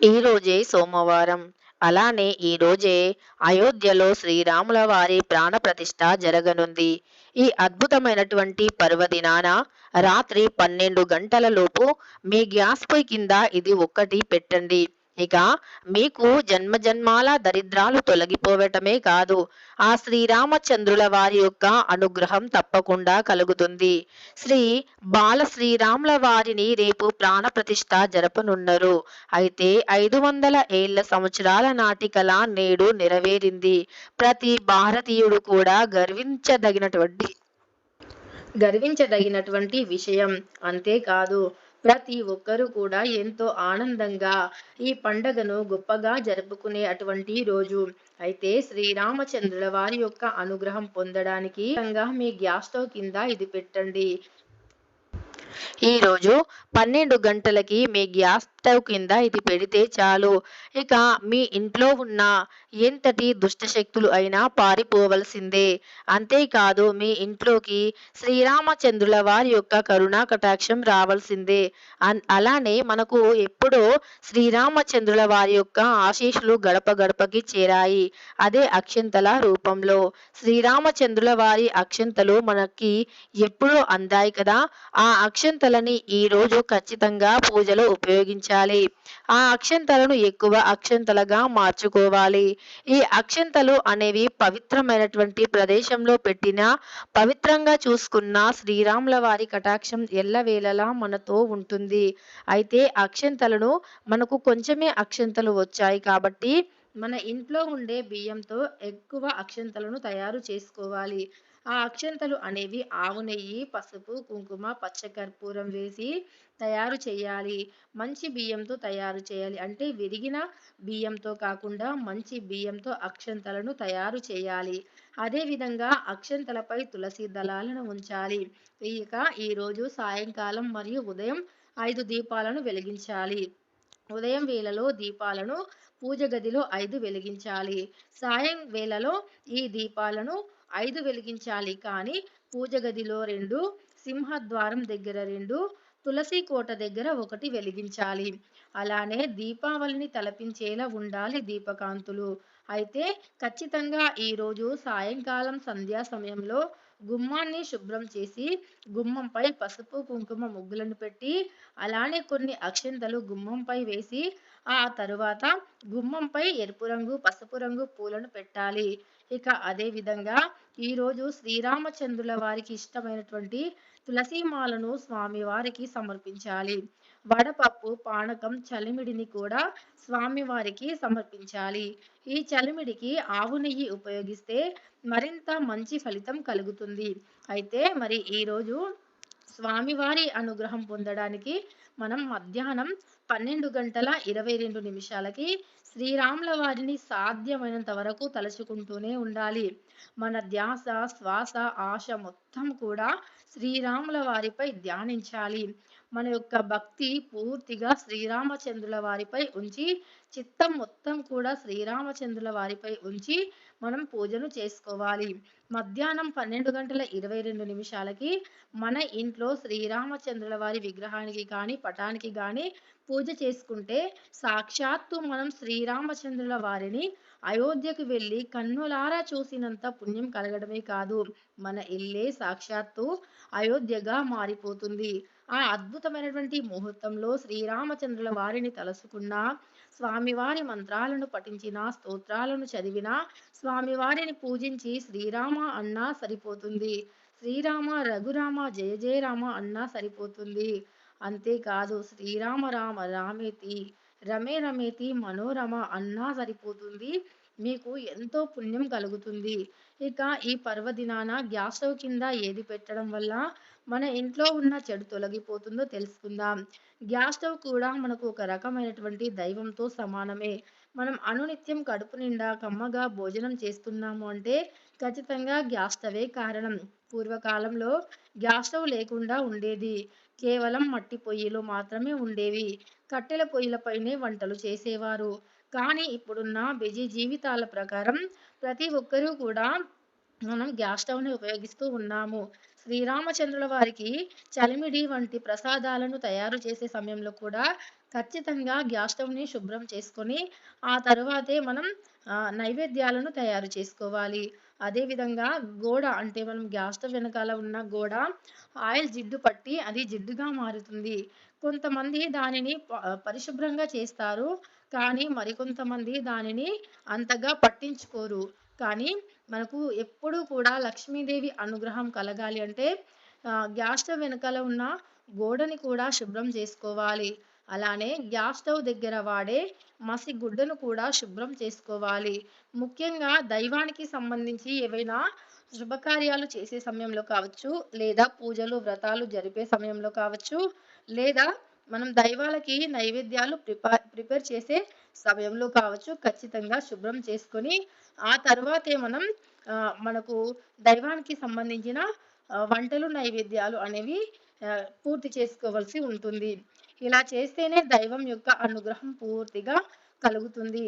ఈరోజే సోమవారం. అలానే ఈరోజే అయోధ్యలో శ్రీరాముల వారి ప్రాణప్రతిష్ఠ జరగనుంది. ఈ అద్భుతమైనటువంటి పర్వదినాన రాత్రి పన్నెండు గంటల లోపు మీ గ్యాస్ పొయ్యి కింద ఇది ఒక్కటి పెట్టండి. ఇక మీకు జన్మజన్మాల దరిద్రాలు తొలగిపోవటమే కాదు, ఆ శ్రీరామచంద్రుల వారి యొక్క అనుగ్రహం తప్పకుండా కలుగుతుంది. శ్రీ బాల శ్రీరాముల వారిని రేపు ప్రాణప్రతిష్ఠ జరపనున్నారు అయితే ఐదు వందల ఏళ్ళ సంవత్సరాల నాటి కళ నేడు నెరవేరింది. ప్రతి భారతీయుడు కూడా గర్వించదగినటువంటి గర్వించదగినటువంటి విషయం. అంతేకాదు ప్రతి ఒక్కరూ కూడా ఎంతో ఆనందంగా ఈ పండగను గొప్పగా జరుపుకునే అటువంటి రోజు. అయితే శ్రీరామచంద్రుల వారి యొక్క అనుగ్రహం పొందడానికి మీ గ్యాస్ స్టవ్ కింద ఇది పెట్టండి. ఈరోజు పన్నెండు గంటలకి మీ గ్యాస్ స్టవ్ కింద ఇది పెడితే చాలు. ఇక మీ ఇంట్లో ఉన్న ఎంతటి దుష్టశక్తులు అయినా పారిపోవలసిందే. అంతేకాదు మీ ఇంట్లోకి శ్రీరామచంద్రుల వారి యొక్క కరుణా కటాక్షం రావాల్సిందే అన్ అలానే మనకు ఎప్పుడో శ్రీరామచంద్రుల వారి యొక్క ఆశీస్సులు గడప గడపకి చేరాయి. అదే అక్షంతల రూపంలో. శ్రీరామచంద్రుల వారి అక్షంతలు మనకి ఎప్పుడో అందాయి కదా! ఆ అక్ష అక్షింతలని ఈరోజు ఖచ్చితంగా పూజలో ఉపయోగించాలి. ఆ అక్షంతలను ఎక్కువ అక్షంతలుగా మార్చుకోవాలి. ఈ అక్షంతలు అనేవి పవిత్రమైనటువంటి ప్రదేశంలో పెట్టిన పవిత్రంగా చూసుకున్న శ్రీరాముల వారి కటాక్షం ఎల్లవేళలా మనతో ఉంటుంది. అయితే అక్షంతలను మనకు కొంచెమే అక్షంతలు వచ్చాయి కాబట్టి మన ఇంట్లో ఉండే బియ్యంతో ఎక్కువ అక్షంతలను తయారు చేసుకోవాలి. ఆ అక్షంతలు అనేవి ఆవు నెయ్యి, పసుపు, కుంకుమ, పచ్చకర్పూరం వేసి తయారు చేయాలి. మంచి బియ్యంతో తయారు చేయాలి. అంటే విరిగిన బియ్యంతో కాకుండా మంచి బియ్యంతో అక్షంతలను తయారు చేయాలి. అదేవిధంగా అక్షంతలపై తులసి దళాలను ఉంచాలి. ఇక ఈరోజు సాయంకాలం మరియు ఉదయం ఐదు దీపాలను వెలిగించాలి. ఉదయం వేళలో దీపాలను పూజ గదిలో ఐదు వెలిగించాలి. సాయం వేళలో ఈ దీపాలను ఐదు వెలిగించాలి కానీ పూజ గదిలో రెండు, సింహద్వారం దగ్గర రెండు, తులసి కోట దగ్గర ఒకటి వెలిగించాలి. అలానే దీపావళిని తలపించేలా ఉండాలి దీపకాంతులు. అయితే ఖచ్చితంగా ఈరోజు సాయంకాలం సంధ్యా సమయంలో గుమ్మాన్ని శుభ్రం చేసి గుమ్మంపై పసుపు, కుంకుమ ముగ్గులను పెట్టి అలానే కొన్ని అక్షింతలు గుమ్మంపై వేసి ఆ తరువాత గుమ్మంపై ఎరుపు రంగు, పసుపు రంగు పూలను పెట్టాలి. ఇక అదే విధంగా ఈరోజు శ్రీరామచంద్రుల వారికి ఇష్టమైనటువంటి తులసీమాలను స్వామి వారికి సమర్పించాలి. వడపప్పు, పానకం, చలిమిడిని కూడా స్వామివారికి సమర్పించాలి. ఈ చలిమిడికి ఆవు నెయ్యి ఉపయోగిస్తే మరింత మంచి ఫలితం కలుగుతుంది. అయితే మరి ఈరోజు స్వామివారి అనుగ్రహం పొందడానికి మనం మధ్యాహ్నం పన్నెండు గంటల ఇరవై రెండు నిమిషాలకి శ్రీరాముల వారిని సాధ్యమైనంత వరకు తలుచుకుంటూనే ఉండాలి. మన ధ్యాస, శ్వాస, ఆశ మొత్తం కూడా శ్రీరాముల వారిపై ధ్యానించాలి. మన యొక్క భక్తి పూర్తిగా శ్రీరామచంద్రుల వారిపై ఉంచి చిత్తం మొత్తం కూడా శ్రీరామచంద్రుల వారిపై ఉంచి మనం పూజను చేసుకోవాలి. మధ్యాహ్నం పన్నెండు గంటల ఇరవై రెండు నిమిషాలకి మన ఇంట్లో శ్రీరామచంద్రుల వారి విగ్రహానికి కానీ, పటానికి కానీ పూజ చేసుకుంటే సాక్షాత్తు మనం శ్రీరామచంద్రుల వారిని అయోధ్యకు వెళ్ళి కన్నులారా చూసినంత పుణ్యం కలగడమే కాదు, మన ఇల్లే సాక్షాత్తు అయోధ్యగా మారిపోతుంది. ఆ అద్భుతమైనటువంటి ముహూర్తంలో శ్రీరామచంద్రుల వారిని తలచుకున్నా, స్వామివారి మంత్రాలను పఠించిన స్తోత్రాలను చదివిన స్వామివారిని పూజించి శ్రీరామ అన్నా సరిపోతుంది. శ్రీరామ రఘురామ జయ జయ రామ అన్నా సరిపోతుంది. అంతేకాదు శ్రీరామ రామ రామేతి రమే రమేతి మనోరమ అన్నా సరిపోతుంది. మీకు ఎంతో పుణ్యం కలుగుతుంది. ఇక ఈ పర్వదినాన గ్యాస్ స్టవ్ కింద ఏది పెట్టడం వల్ల మన ఇంట్లో ఉన్న చెడు తొలగిపోతుందో తెలుసుకుందాం. గ్యాస్ స్టవ్ కూడా మనకు ఒక రకమైనటువంటి దైవంతో సమానమే. మనం అనునిత్యం కడుపు నిండా కమ్మగా భోజనం చేస్తున్నాము అంటే ఖచ్చితంగా గ్యాస్ స్టవే కారణం. పూర్వకాలంలో గ్యాస్ స్టవ్ లేకుండా ఉండేది. కేవలం మట్టి పొయ్యిలు మాత్రమే ఉండేవి. కట్టెల పొయ్యిలపైనే వంటలు చేసేవారు. కానీ ఇప్పుడున్న బిజీ జీవితాల ప్రకారం ప్రతి ఒక్కరూ కూడా మనం గ్యాస్ స్టవ్‌ని ఉపయోగిస్తూ ఉన్నాము. శ్రీరామచంద్రుల వారికి చలిమిడి వంటి ప్రసాదాలను తయారు చేసే సమయంలో కూడా ఖచ్చితంగా గ్యాస్ స్టవ్‌ని శుభ్రం చేసుకొని, ఆ తర్వాతే మనం నైవేద్యాలను తయారు చేసుకోవాలి. అదేవిధంగా గోడ అంటే మనం గ్యాస్ స్టవ్ వెనకాల ఉన్న గోడ ఆయిల్ జిడ్డు పట్టి అది జిడ్డుగా మారుతుంది. కొంతమంది దానిని ప పరిశుభ్రంగా చేస్తారు. కానీ మరికొంతమంది దానిని అంతగా పట్టించుకోరు. కానీ మనకు ఎప్పుడూ కూడా లక్ష్మీదేవి అనుగ్రహం కలగాలి అంటే గ్యాస్ స్టవ్ వెనకాల ఉన్న గోడని కూడా శుభ్రం చేసుకోవాలి. అలానే గ్యాస్ స్టవ్ దగ్గర వాడే మసి గుడ్డను కూడా శుభ్రం చేసుకోవాలి. ముఖ్యంగా దైవానికి సంబంధించి ఏవైనా శుభకార్యాలు చేసే సమయంలో కావచ్చు, లేదా పూజలు, వ్రతాలు జరిపే సమయంలో కావచ్చు, లేదా మనం దైవాలకి నైవేద్యాలు ప్రిపేర్ ప్రిపేర్ చేసే సమయంలో కావచ్చు, ఖచ్చితంగా శుభ్రం చేసుకొని, ఆ తర్వాతే మనం మనకు దైవానికి సంబంధించిన వంటలు, నైవేద్యాలు అనేవి పూర్తి చేసుకోవాల్సి ఉంటుంది. ఇలా చేస్తేనే దైవం యొక్క అనుగ్రహం పూర్తిగా కలుగుతుంది.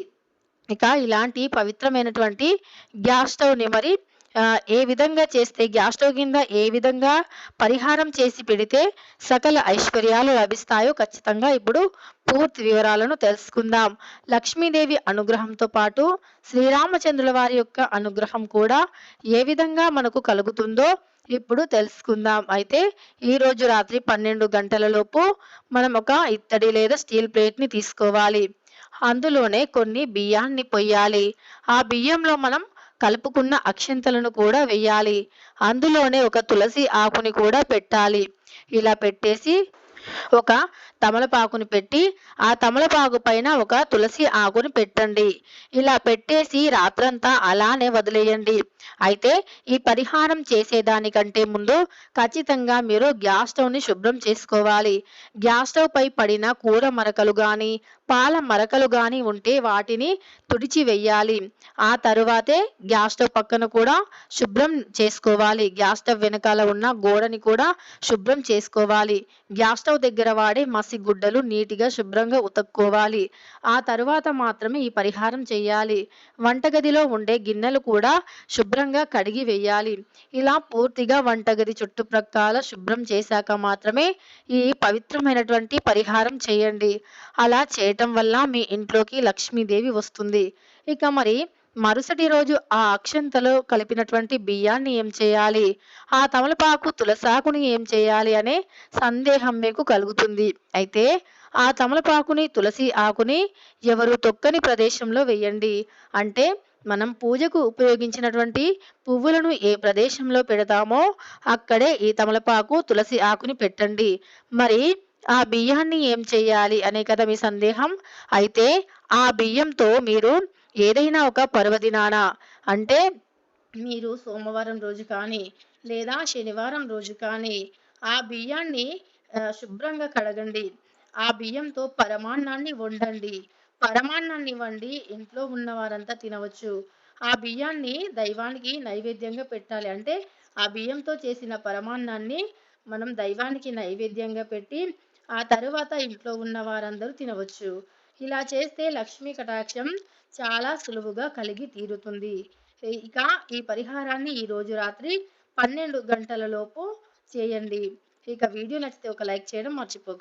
ఇక ఇలాంటి పవిత్రమైనటువంటి గ్యాస్ స్టవ్‌ని మరి ఏ విధంగా చేస్తే గ్యాస్ట్రో కింద ఏ విధంగా పరిహారం చేసి పెడితే సకల ఐశ్వర్యాలు లభిస్తాయో ఖచ్చితంగా ఇప్పుడు పూర్తి వివరాలను తెలుసుకుందాం. లక్ష్మీదేవి అనుగ్రహంతో పాటు శ్రీరామచంద్రుల వారి యొక్క అనుగ్రహం కూడా ఏ విధంగా మనకు కలుగుతుందో ఇప్పుడు తెలుసుకుందాం. అయితే ఈరోజు రాత్రి 12 గంటలలోపు మనం ఒక ఇత్తడి లేదా స్టీల్ ప్లేట్‌ని తీసుకోవాలి. అందులోనే కొన్ని బియ్యాన్ని పొయ్యాలి. ఆ బియ్యంలో మనం కలుపుకున్న అక్షింతలను కూడా వెయ్యాలి. అందులోనే ఒక తులసి ఆకుని కూడా పెట్టాలి. ఇలా పెట్టేసి ఒక తమలపాకుని పెట్టి, ఆ తమలపాకు పైన ఒక తులసి ఆకుని పెట్టండి. ఇలా పెట్టేసి రాత్రంతా అలానే వదిలేయండి. అయితే ఈ పరిహారం చేసేదానికంటే ముందు ఖచ్చితంగా మీరు గ్యాస్ స్టవ్‌ని శుభ్రం చేసుకోవాలి. గ్యాస్ స్టవ్‌పై పడిన కూర మరకలు కానీ పాల మరకలు కానీ ఉంటే వాటిని తుడిచి వెయ్యాలి ఆ తరువాతే గ్యాస్ స్టవ్ పక్కన కూడా శుభ్రం చేసుకోవాలి. గ్యాస్ స్టవ్ వెనకాల ఉన్న గోడని కూడా శుభ్రం చేసుకోవాలి. గ్యాస్ స్టవ్ దగ్గర వాడే మసి గుడ్డలు నీటిగా శుభ్రంగా ఉతుక్కోవాలి. ఆ తరువాత మాత్రమే ఈ పరిహారం చేయాలి వంటగదిలో ఉండే గిన్నెలు కూడా శుభ్రంగా కడిగి వెయ్యాలి. ఇలా పూర్తిగా వంటగది చుట్టుప్రక్కల శుభ్రం చేశాక మాత్రమే ఈ పవిత్రమైనటువంటి పరిహారం చేయండి. అలా చేయటం వల్ల మీ ఇంట్లోకి లక్ష్మీదేవి వస్తుంది. ఇక మరి మరుసటి రోజు ఆ అక్షంతలో కలిపినటువంటి బియ్యాన్ని ఏం చేయాలి? ఆ తమలపాకు, తులసాకుని ఏం చేయాలి? అనే సందేహం మీకు కలుగుతుంది. అయితే ఆ తమలపాకుని, తులసి ఆకుని ఎవరు తొక్కని ప్రదేశంలో వేయండి అంటే మనం పూజకు ఉపయోగించినటువంటి పువ్వులను ఏ ప్రదేశంలో పెడతామో అక్కడే ఈ తమలపాకు, తులసి ఆకుని పెట్టండి. మరి ఆ బియ్యాన్ని ఏం చేయాలి అనే కదా మీ సందేహం. అయితే ఆ బియ్యంతో మీరు ఏదైనా ఒక పర్వదినాన అంటే మీరు సోమవారం రోజు కానీ, లేదా శనివారం రోజు కానీ ఆ బియ్యాన్ని శుభ్రంగా కడగండి. ఆ బియ్యంతో పరమాన్నాన్ని వండండి. పరమాన్నాన్ని వండి ఇంట్లో ఉన్న వారంతా తినవచ్చు. ఆ బియ్యాన్ని దైవానికి నైవేద్యంగా పెట్టాలి. అంటే ఆ బియ్యంతో చేసిన పరమాన్నాన్ని మనం దైవానికి నైవేద్యంగా పెట్టి, ఆ తరువాత ఇంట్లో ఉన్న వారందరూ తినవచ్చు. ఇలా చేస్తే లక్ష్మీ కటాక్షం చాలా సులువుగా కలిగి తీరుతుంది. ఇక ఈ పరిహారాన్ని ఈ రోజు రాత్రి 12 గంటలలోపు చేయండి. ఇక వీడియో నచ్చితే ఒక లైక్ చేయడం మర్చిపోకండి.